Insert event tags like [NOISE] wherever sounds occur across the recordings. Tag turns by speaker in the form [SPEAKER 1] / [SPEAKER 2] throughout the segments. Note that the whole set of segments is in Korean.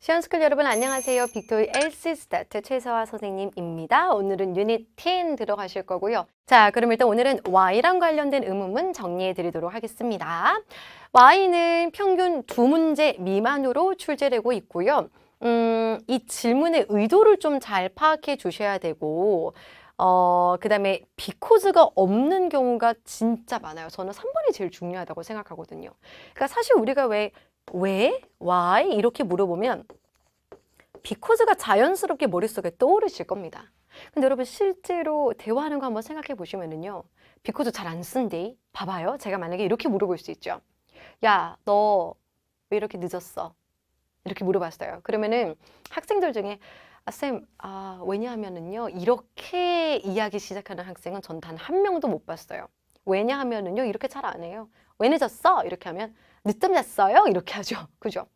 [SPEAKER 1] 시연스쿨 여러분 안녕하세요. 빅토리 LC 스타트 최서화 선생님입니다. 오늘은 유닛 10 들어가실 거고요. 자, 그럼 일단 오늘은 Y랑 관련된 의문문 정리해 드리도록 하겠습니다. Y는 평균 두 문제 미만으로 출제되고 있고요. 음, 이 질문의 의도를 좀 잘 파악해 주셔야 되고, 어, 그 다음에 비코즈가 없는 경우가 진짜 많아요. 저는 3번이 제일 중요하다고 생각하거든요. 그러니까 사실 우리가 왜, 왜, why 이렇게 물어보면 비코즈가 자연스럽게 머릿속에 떠오르실 겁니다. 근데 여러분 실제로 대화하는 거 한번 생각해 보시면은요. 비코즈 잘안 쓴데? 봐봐요. 제가 만약에 이렇게 물어볼 수 있죠. 야, 너 왜 이렇게 늦었어? 이렇게 물어봤어요. 그러면은 학생들 중에 아, 쌤, 아, 왜냐하면은요, 이렇게 이야기 시작하는 학생은 전 단 한 명도 못 봤어요. 왜냐하면은요, 이렇게 잘 안 해요. 왜 늦었어? 이렇게 하면 늦잠 잤어요? 이렇게 하죠. [LAUGHS] 그죠?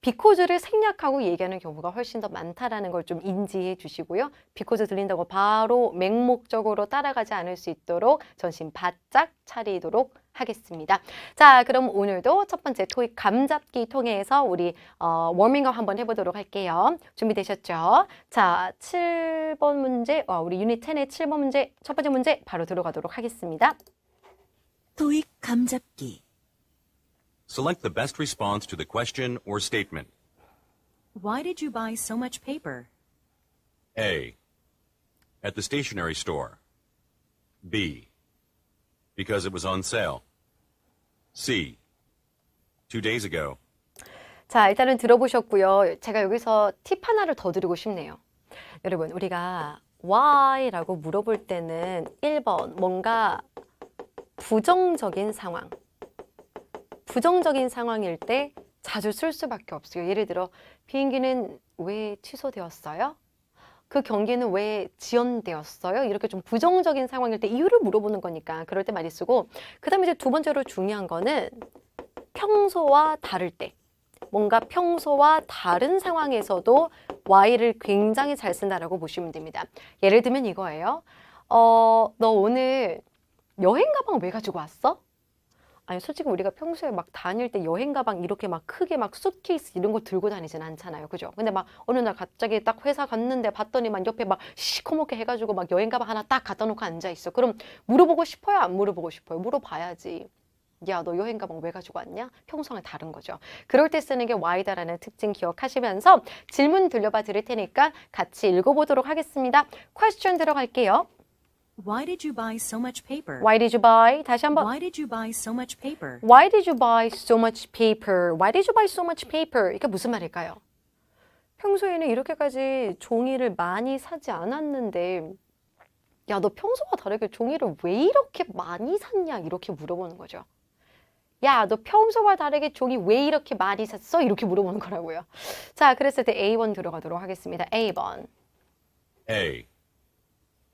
[SPEAKER 1] 비코즈를 생략하고 얘기하는 경우가 훨씬 더 많다라는 걸 좀 인지해 주시고요. 비코즈 들린다고 바로 맹목적으로 따라가지 않을 수 있도록 전신 바짝 차리도록 하겠습니다. 자, 그럼 오늘도 첫 번째 토익 감잡기 통해서 우리 어, 워밍업 한번 해보도록 할게요. 준비되셨죠? 자, 7번 문제, 어, 우리 유닛 10의 7번 문제, 첫 번째 문제 바로 들어가도록 하겠습니다.
[SPEAKER 2] 토익 감잡기.
[SPEAKER 3] Select the best response to the question or statement.
[SPEAKER 2] Why did you buy so much paper?
[SPEAKER 3] A. At the stationery store. B. Because it was on sale. C. Two days ago.
[SPEAKER 1] 자, 일단은 들어보셨고요. 제가 여기서 팁 하나를 더 드리고 싶네요. 여러분, 우리가 why라고 물어볼 때는 1번 뭔가 부정적인 상황. 부정적인 상황일 때 자주 쓸 수밖에 없어요. 예를 들어 비행기는 왜 취소되었어요? 그 경기는 왜 지연되었어요? 이렇게 좀 부정적인 상황일 때 이유를 물어보는 거니까 그럴 때 많이 쓰고 그다음에 이제 두 번째로 중요한 거는 평소와 다를 때 뭔가 평소와 다른 상황에서도 Y를 굉장히 잘 쓴다라고 보시면 됩니다. 예를 들면 이거예요. 어, 너 오늘 여행 가방 왜 가지고 왔어? 아니 솔직히 우리가 평소에 막 다닐 때 여행 가방 이렇게 막 크게 막 수트케이스 이런 거 들고 다니진 않잖아요. 그죠? 근데 막 어느 날 갑자기 딱 회사 갔는데 봤더니만 옆에 막 시커멓게 해가지고 막 여행 가방 하나 딱 갖다 놓고 앉아 있어. 그럼 물어보고 싶어요? 안 물어보고 싶어요? 물어봐야지. 야, 너 여행 가방 왜 가지고 왔냐? 평소랑 다른 거죠. 그럴 때 쓰는 게 Y다라는 특징 기억하시면서 질문 들려봐 드릴 테니까 같이 읽어보도록 하겠습니다. question 들어갈게요.
[SPEAKER 2] Why did you buy so much paper?
[SPEAKER 1] Why did you buy? 다시 한번.
[SPEAKER 2] Why did you buy so much paper?
[SPEAKER 1] Why did you buy so much paper? Why did you buy so much paper? 이게 무슨 말일까요? 평소에는 이렇게까지 종이를 많이 사지 않았는데, 야, 너 평소와 다르게 종이를 왜 이렇게 많이 샀냐? 이렇게 물어보는 거죠. 야, 너 평소와 다르게 종이 왜 이렇게 많이 샀어? 이렇게 물어보는 거라고요. 자, 그랬을 때 A1 들어가도록 하겠습니다. A번.
[SPEAKER 3] A.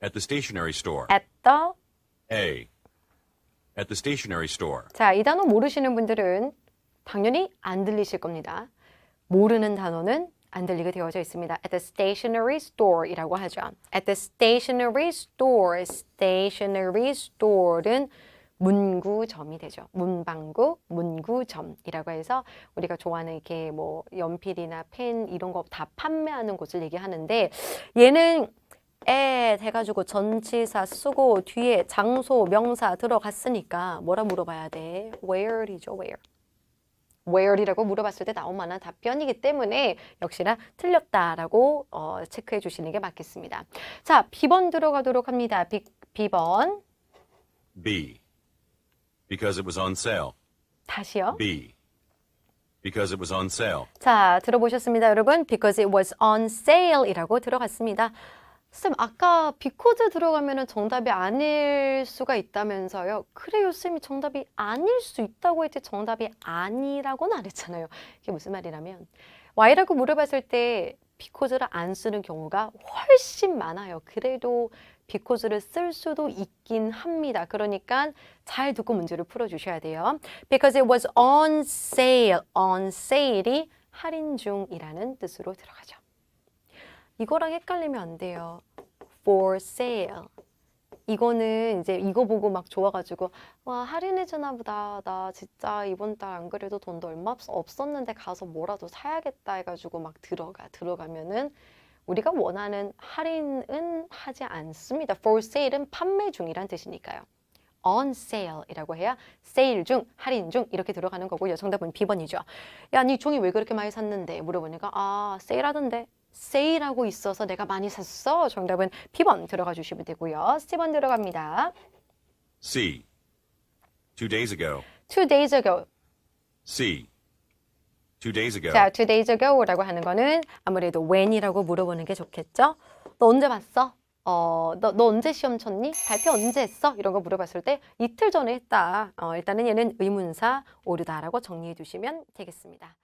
[SPEAKER 3] At the stationery store.
[SPEAKER 1] At the
[SPEAKER 3] A. At the stationery store.
[SPEAKER 1] 자, 이 단어 모르시는 분들은 당연히 안 들리실 겁니다. 모르는 단어는 안 들리게 되어져 있습니다. At the stationery store이라고 하죠. At the stationery store, stationery store는 문구점이 되죠. 문방구, 문구점이라고 해서 우리가 좋아하는 이렇게 뭐 연필이나 펜 이런 거 다 판매하는 곳을 얘기하는데 얘는 에 해가지고 전치사 쓰고 뒤에 장소, 명사 들어갔으니까 뭐라 물어봐야 돼? Where이죠, where. where이라고 물어봤을 때 나올 만한 답변이기 때문에 역시나 틀렸다라고 어, 체크해 주시는 게 맞겠습니다. 자, B번 들어가도록 합니다. B, B번.
[SPEAKER 3] B. Because it was on sale.
[SPEAKER 1] 다시요.
[SPEAKER 3] B. Because it was on sale.
[SPEAKER 1] 자, 들어보셨습니다, 여러분. Because it was on sale 이라고 들어갔습니다. 쌤, 아까 because 들어가면 정답이 아닐 수가 있다면서요. 그래요, 쌤이 정답이 아닐 수 있다고 했지 정답이 아니라고는 안 했잖아요. 이게 무슨 말이냐면 Y라고 물어봤을 때 because를 안 쓰는 경우가 훨씬 많아요. 그래도 because를 쓸 수도 있긴 합니다. 그러니까 잘 듣고 문제를 풀어주셔야 돼요. Because it was on sale. on sale이 할인 중이라는 뜻으로 들어가죠. 이거랑 헷갈리면 안 돼요. for sale. 이거는 이제 이거 보고 막 좋아가지고 와 할인해 주나 보다. 나 진짜 이번 달 안 그래도 돈도 얼마 없- 없었는데 가서 뭐라도 사야겠다 해가지고 막 들어가 들어가면은 우리가 원하는 할인은 하지 않습니다. For sale은 판매 중이란 뜻이니까요. on sale이라고 해야 세일 중, 할인 중 이렇게 들어가는 거고요. 정답은 B번이죠. 야, 네 종이 왜 그렇게 많이 샀는데? 물어보니까 아, 세일하던데. 세일하고 있어서 내가 많이 샀어. 정답은 B번 들어가 주시면 되고요. C번 들어갑니다.
[SPEAKER 3] C. Two days ago.
[SPEAKER 1] Two days ago.
[SPEAKER 3] C. Two days ago.
[SPEAKER 1] 자, two days ago라고 하는 거는 아무래도 when이라고 물어보는 게 좋겠죠? 너 언제 봤어? 어, 너, 너 언제 시험 쳤니? 발표 언제 했어? 이런 거 물어봤을 때 이틀 전에 했다. 어, 일단은 얘는 의문사 오류다라고 정리해 두시면 되겠습니다.